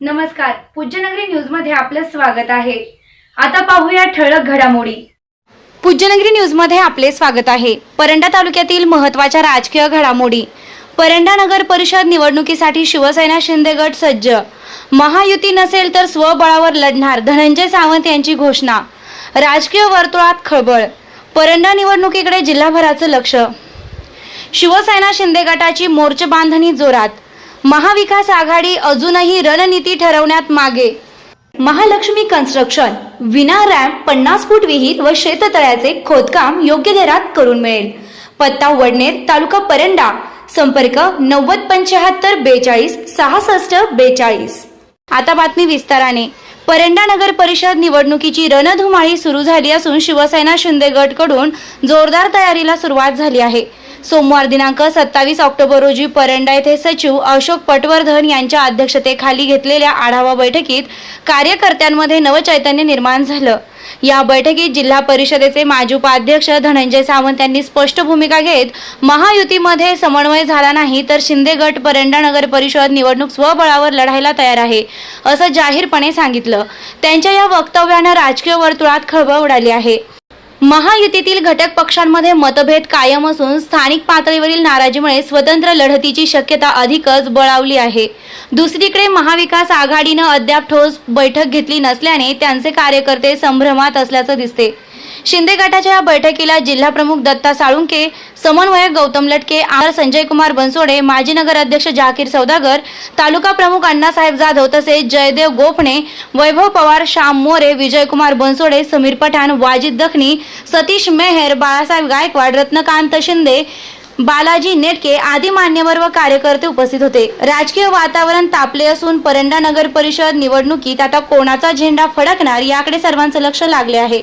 नमस्कार पूज्यनगरी न्यूजमध्ये आपलं स्वागत आहे. आता पाहूया ठळक घडामोडी. पूज्यनगरी न्यूजमध्ये आपले स्वागत आहे. परंडा तालुक्यातील महत्त्वाच्या राजकीय घडामोडी. परंडा नगर परिषद निवडणुकीसाठी शिवसेना शिंदे गट सज्ज. महायुती नसेल तर स्वबळावर लढणार धनंजय सावंत यांची घोषणा. राजकीय वर्तुळात खळबळ. परंडा निवडणुकीकडे जिल्हाभराचं लक्ष. शिवसेना शिंदे गटाची मोर्चे बांधणी जोरात. महाविकास आघाडी अजूनही रणनीती ठरवण्यात मागे. महालक्ष्मी कन्स्ट्रक्शन विना रॅम्प पन्नास फूट विहीर व शेततळ्याचे खोदकाम योग्य दरात करून मिळेल. पत्ता वडनेर तालुका परंडा. संपर्क नव्वद पंच्याहत्तर बेचाळीस सहासष्ट बेचाळीस. आता बातमी विस्ताराने. परंडा नगर परिषद निवडणुकीची रणधुमाळी सुरू झाली असून शिवसेना शिंदे गटकडून जोरदार तयारीला सुरुवात झाली आहे. सोमवार दिनांक सत्तावीस ऑक्टोबर रोजी परंडा येथे सचिव अशोक पटवर्धन यांच्या अध्यक्षतेखाली घेतलेल्या आढावा बैठकीत कार्यकर्त्यांमध्ये नवचैतन्य निर्माण झालं. या बैठकीत जिल्हा परिषदेचे माजी उपाध्यक्ष धनंजय सावंत यांनी स्पष्ट भूमिका घेत महायुतीमध्ये समन्वय झाला नाही तर शिंदे गट परंडा नगर परिषद निवडणूक स्वबळावर लढायला तयार आहे असं जाहीरपणे सांगितलं. त्यांच्या या वक्तव्यानं राजकीय वर्तुळात खळबळ उडाली आहे. महायुतीतील घटक पक्षांमध्ये मतभेद कायम असून स्थानिक पातळीवरील नाराजीमुळे स्वतंत्र लढतीची शक्यता अधिकच बळावली आहे. दुसरीकडे महाविकास आघाडीनं अद्याप ठोस बैठक घेतली नसल्याने त्यांचे कार्यकर्ते संभ्रमात असल्याचं दिसते. शिंदे गटाच्या या बैठकीला जिल्हा प्रमुख दत्ता साळुंके समन्वयक गौतम लटके आर संजय कुमार बनसोडे माजी नगर अध्यक्ष जाकीर सौदागर तालुका प्रमुख अण्णासाहेब जाधव तसेच जयदेव गोपणे वैभव पवार श्याम मोरे विजयकुमार बनसोडे समीर पठाण वाजिद दखनी सतीश मेहर बाळासाहेब गायकवाड रत्नकांत शिंदे बालाजी नेटके आदी मान्यवर व कार्यकर्ते उपस्थित होते. राजकीय वातावरण तापले असून परंडा नगर परिषद निवडणुकीत आता कोणाचा झेंडा फडकणार याकडे सर्वांचं लक्ष लागले आहे.